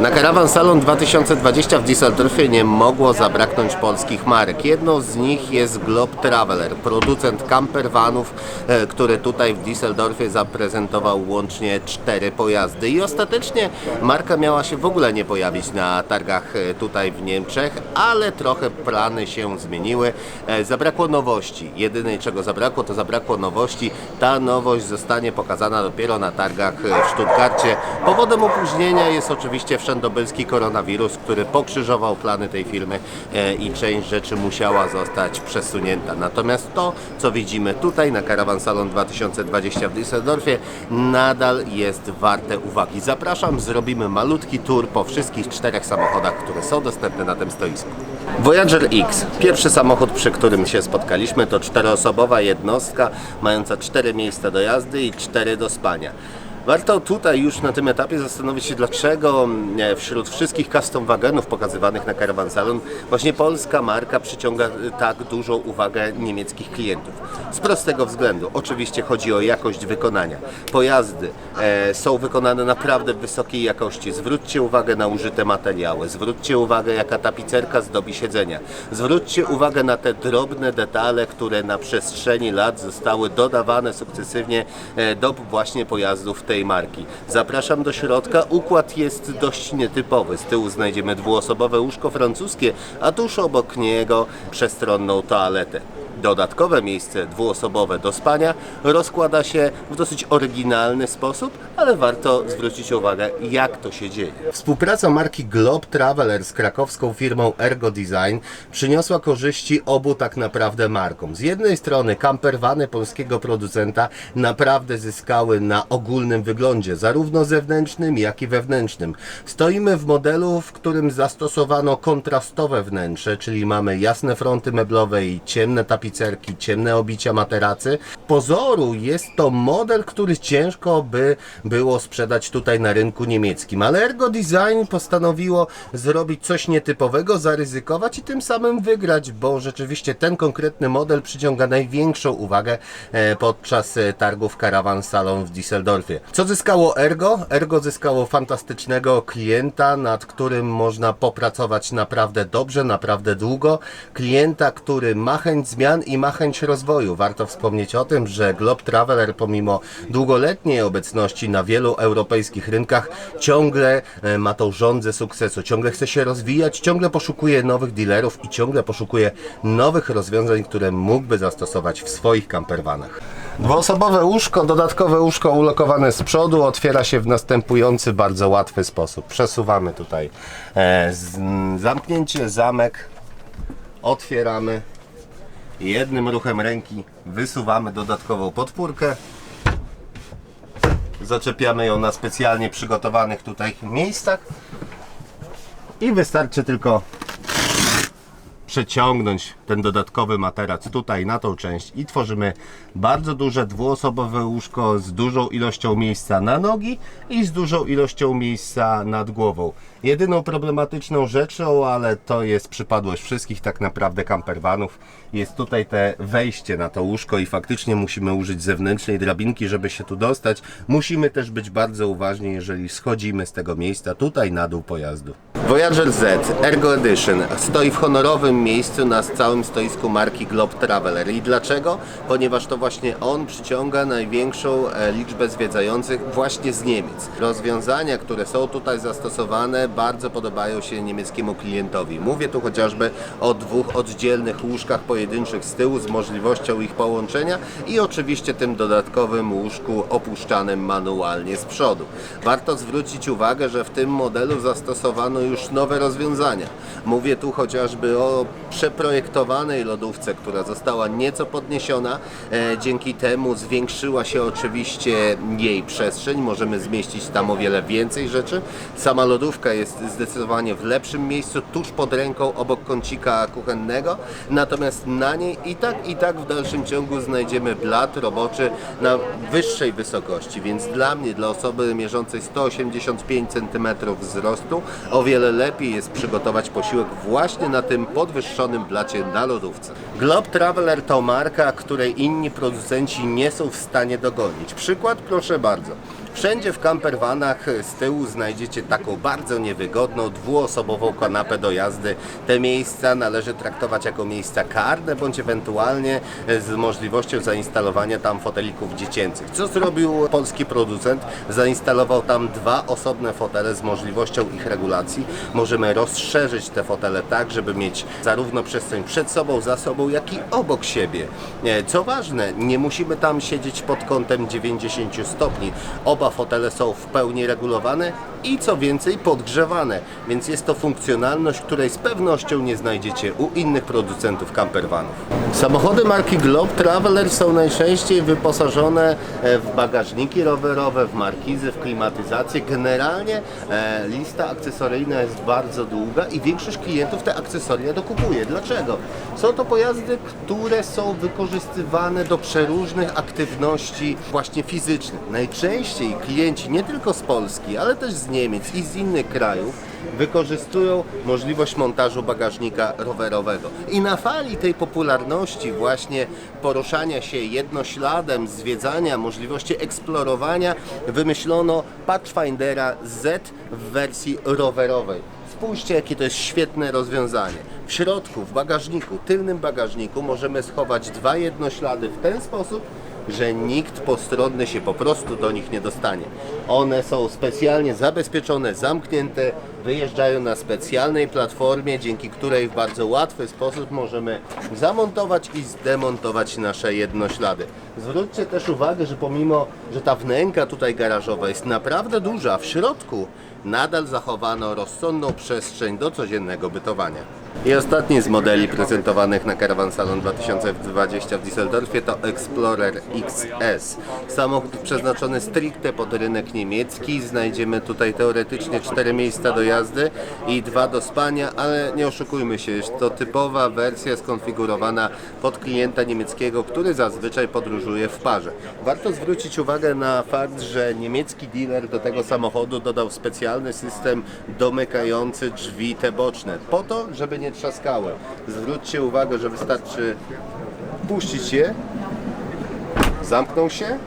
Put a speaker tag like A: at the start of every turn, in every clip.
A: Na Caravan Salon 2020 w Düsseldorfie nie mogło zabraknąć polskich marek. Jedną z nich jest Globe Traveler, producent campervanów, e, który tutaj w Düsseldorfie zaprezentował łącznie cztery pojazdy. I ostatecznie marka miała się w ogóle nie pojawić na targach e, tutaj w Niemczech, ale trochę plany się zmieniły. E, Zabrakło nowości. Jedynej czego zabrakło, to zabrakło nowości. Ta nowość zostanie pokazana dopiero na targach w Stuttgarcie. Powodem opóźnienia jest oczywiście wszędobylski koronawirus, który pokrzyżował plany tej firmy e, i część rzeczy musiała zostać przesunięta. Natomiast to, co widzimy tutaj na Caravan Salon 2020 w Düsseldorfie, nadal jest warte uwagi. Zapraszam, zrobimy malutki tour po wszystkich czterech samochodach, które są dostępne na tym stoisku. Voyager X, pierwszy samochód, przy którym się spotkaliśmy, to czteroosobowa jednostka mająca cztery miejsca do jazdy i cztery do spania. Warto tutaj już na tym etapie zastanowić się, dlaczego e, wśród wszystkich custom wagonów pokazywanych na Caravan Salon właśnie polska marka przyciąga e, tak dużą uwagę niemieckich klientów. Z prostego względu. Oczywiście chodzi o jakość wykonania. Pojazdy e, są wykonane naprawdę w wysokiej jakości. Zwróćcie uwagę na użyte materiały. Zwróćcie uwagę, jaka tapicerka zdobi siedzenia. Zwróćcie uwagę na te drobne detale, które na przestrzeni lat zostały dodawane sukcesywnie do właśnie pojazdów tej marki. Zapraszam do środka. Układ jest dość nietypowy. Z tyłu znajdziemy dwuosobowe łóżko francuskie, a tuż obok niego przestronną toaletę. Dodatkowe miejsce dwuosobowe do spania rozkłada się w dosyć oryginalny sposób, ale warto zwrócić uwagę, jak to się dzieje. Współpraca marki Globe Traveler z krakowską firmą Ergo Design przyniosła korzyści obu tak naprawdę markom. Z jednej strony campervany polskiego producenta naprawdę zyskały na ogólnym wyglądzie, zarówno zewnętrznym, jak i wewnętrznym. Stoimy w modelu, w którym zastosowano kontrastowe wnętrze, czyli mamy jasne fronty meblowe i ciemne tapicerki, ciemne obicia materacy. Pozoru jest to model, który ciężko by było sprzedać tutaj na rynku niemieckim, ale Ergo Design postanowiło zrobić coś nietypowego, zaryzykować i tym samym wygrać, bo rzeczywiście ten konkretny model przyciąga największą uwagę e, podczas e, targów Caravan Salon w Düsseldorfie. Co zyskało Ergo? Ergo zyskało fantastycznego klienta, nad którym można popracować naprawdę dobrze, naprawdę długo. Klienta, który ma chęć zmian i ma chęć rozwoju. Warto wspomnieć o tym, że Globe Traveler pomimo długoletniej obecności na wielu europejskich rynkach ciągle e, ma tą żądzę sukcesu, ciągle chce się rozwijać, ciągle poszukuje nowych dealerów i ciągle poszukuje nowych rozwiązań, które mógłby zastosować w swoich campervanach. Dwuosobowe łóżko, dodatkowe łóżko ulokowane z przodu otwiera się w następujący bardzo łatwy sposób. Przesuwamy tutaj e, z, zamknięcie, zamek, otwieramy jednym ruchem ręki wysuwamy dodatkową podpórkę. Zaczepiamy ją na specjalnie przygotowanych tutaj miejscach. I wystarczy tylko przeciągnąć ten dodatkowy materac tutaj na tą część i tworzymy bardzo duże dwuosobowe łóżko z dużą ilością miejsca na nogi i z dużą ilością miejsca nad głową. Jedyną problematyczną rzeczą, ale to jest przypadłość wszystkich tak naprawdę campervanów, jest tutaj te wejście na to łóżko i faktycznie musimy użyć zewnętrznej drabinki, żeby się tu dostać. Musimy też być bardzo uważni, jeżeli schodzimy z tego miejsca tutaj na dół pojazdu. Voyager Z Ergo Edition stoi w honorowym miejscu na całym stoisku marki Globe Traveler. I dlaczego? Ponieważ to właśnie on przyciąga największą e, liczbę zwiedzających właśnie z Niemiec. Rozwiązania, które są tutaj zastosowane, bardzo podobają się niemieckiemu klientowi. Mówię tu chociażby o dwóch oddzielnych łóżkach pojedynczych z tyłu z możliwością ich połączenia i oczywiście tym dodatkowym łóżku opuszczanym manualnie z przodu. Warto zwrócić uwagę, że w tym modelu zastosowano już nowe rozwiązania. Mówię tu chociażby o przeprojektowanej lodówce, która została nieco podniesiona. E, dzięki temu zwiększyła się oczywiście jej przestrzeń. Możemy zmieścić tam o wiele więcej rzeczy. Sama lodówka jest zdecydowanie w lepszym miejscu, tuż pod ręką, obok kącika kuchennego. Natomiast na niej i tak, i tak w dalszym ciągu znajdziemy blat roboczy na wyższej wysokości. Więc dla mnie, dla osoby mierzącej 185 cm wzrostu, o wiele lepiej jest przygotować posiłek właśnie na tym podwyższonym blacie na lodówce. Globe Traveler to marka, której inni producenci nie są w stanie dogonić. Przykład proszę bardzo. Wszędzie w campervanach z tyłu znajdziecie taką bardzo niewygodną, dwuosobową kanapę do jazdy. Te miejsca należy traktować jako miejsca karne, bądź ewentualnie z możliwością zainstalowania tam fotelików dziecięcych. Co zrobił polski producent? Zainstalował tam dwa osobne fotele z możliwością ich regulacji. Możemy rozszerzyć te fotele tak, żeby mieć zarówno przestrzeń przed sobą, za sobą, jak i obok siebie. E, Co ważne, nie musimy tam siedzieć pod kątem 90 stopni. Oba fotele są w pełni regulowane i co więcej podgrzewane, więc jest to funkcjonalność, której z pewnością nie znajdziecie u innych producentów campervanów. Samochody marki Globe Traveler są najczęściej wyposażone e, w bagażniki rowerowe, w markizy, w klimatyzację. Generalnie e, lista akcesoryjna jest bardzo długa i większość klientów te akcesoria dokupuje. Dlaczego? Są to pojazdy, które są wykorzystywane do przeróżnych aktywności właśnie fizycznych. Najczęściej klienci nie tylko z Polski, ale też z Niemiec i z innych krajów wykorzystują możliwość montażu bagażnika rowerowego. I na fali tej popularności właśnie poruszania się jednośladem, zwiedzania, możliwości eksplorowania wymyślono Pathfindera Z w wersji rowerowej. Spójrzcie, jakie to jest świetne rozwiązanie. W środku, w bagażniku, tylnym bagażniku możemy schować dwa jednoślady w ten sposób, że nikt postronny się po prostu do nich nie dostanie. One są specjalnie zabezpieczone, zamknięte, wyjeżdżają na specjalnej platformie, dzięki której w bardzo łatwy sposób możemy zamontować i zdemontować nasze jednoślady. Zwróćcie też uwagę, że pomimo, że ta wnęka tutaj garażowa jest naprawdę duża, w środku nadal zachowano rozsądną przestrzeń do codziennego bytowania. I ostatni z modeli prezentowanych na Caravan Salon 2020 w Düsseldorfie to Explorer XS. Samochód przeznaczony stricte pod rynek niemiecki. Znajdziemy tutaj teoretycznie cztery miejsca do jazdy i dwa do spania, ale nie oszukujmy się, jest to typowa wersja skonfigurowana pod klienta niemieckiego, który zazwyczaj podróżuje w parze. Warto zwrócić uwagę na fakt, że niemiecki dealer do tego samochodu dodał specjalny system domykający drzwi te boczne, po to, żeby nie trzaskały. Zwróćcie uwagę, że wystarczy puścić je, zamkną się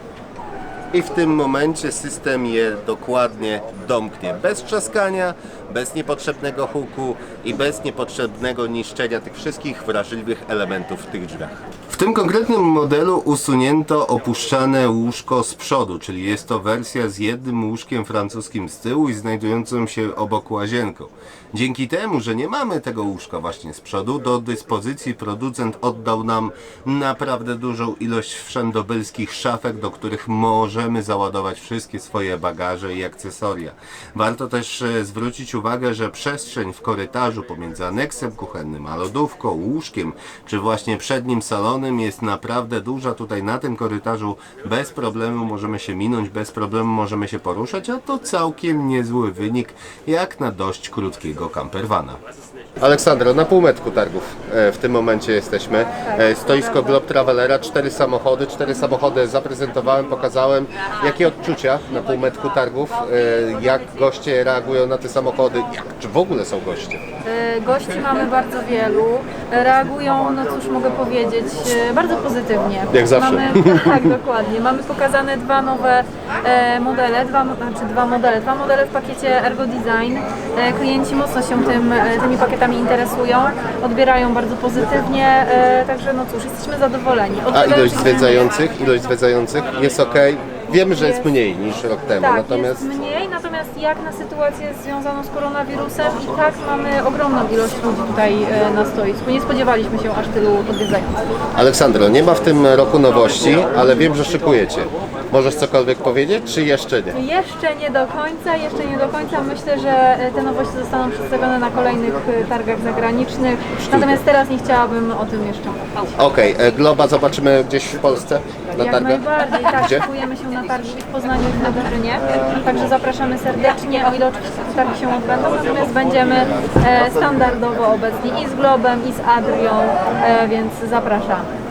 A: i w tym momencie system je dokładnie domknie. Bez trzaskania, bez niepotrzebnego huku i bez niepotrzebnego niszczenia tych wszystkich wrażliwych elementów w tych drzwiach. Tym konkretnym modelu usunięto opuszczane łóżko z przodu, czyli jest to wersja z jednym łóżkiem francuskim z tyłu i znajdującym się obok łazienką. Dzięki temu, że nie mamy tego łóżka właśnie z przodu, do dyspozycji producent oddał nam naprawdę dużą ilość wszędobylskich szafek, do których możemy załadować wszystkie swoje bagaże i akcesoria. Warto też e, zwrócić uwagę, że przestrzeń w korytarzu pomiędzy aneksem kuchennym, a lodówką, łóżkiem, czy właśnie przednim salonem jest naprawdę duża. Tutaj na tym korytarzu bez problemu możemy się minąć, bez problemu możemy się poruszać, a to całkiem niezły wynik, jak na dość krótkiego campervana. Aleksandro, na półmetku targów e, w tym momencie jesteśmy. E, Stoisko Globe Travelera, cztery samochody, cztery samochody zaprezentowałem, pokazałem. Jakie odczucia na półmetku targów? E, Jak goście reagują na te samochody? Jak, czy w ogóle są goście?
B: Gości mamy bardzo wielu. Reagują, no cóż mogę powiedzieć, bardzo pozytywnie.
A: Jak zawsze.
B: Mamy, tak, dokładnie. Mamy pokazane dwa nowe e, modele, dwa, znaczy dwa modele, dwa modele w pakiecie Ergo Design. E, Klienci mocno się tym, e, tymi pakietami interesują, odbierają bardzo pozytywnie, także no cóż, jesteśmy zadowoleni.
A: A ilość zwiedzających? Ilość zwiedzających jest ok. Wiemy, że jest
B: Jest.
A: mniej niż rok temu,
B: Tak,
A: natomiast
B: natomiast jak na sytuację związaną z koronawirusem i tak mamy ogromną ilość ludzi tutaj e, na stoisku. Nie spodziewaliśmy się aż tylu odwiedzających.
A: Aleksandro, nie ma w tym roku nowości, ale wiem, że szykujecie. Możesz cokolwiek powiedzieć, czy jeszcze nie?
B: Jeszcze nie do końca, jeszcze nie do końca. Myślę, że e, te nowości zostaną przedstawione na kolejnych e, targach zagranicznych. Natomiast teraz nie chciałabym o tym jeszcze mówić.
A: Okej, e, Globa zobaczymy gdzieś w Polsce na
B: Jak
A: targach?
B: najbardziej, tak,
A: Gdzie?
B: szykujemy się na targi w Poznaniu i w Nadrzynie. Także zapraszamy serdecznie, o ile oczywiście targi się odbędą. Natomiast będziemy standardowo obecni i z Globem, i z Adrią, więc zapraszamy.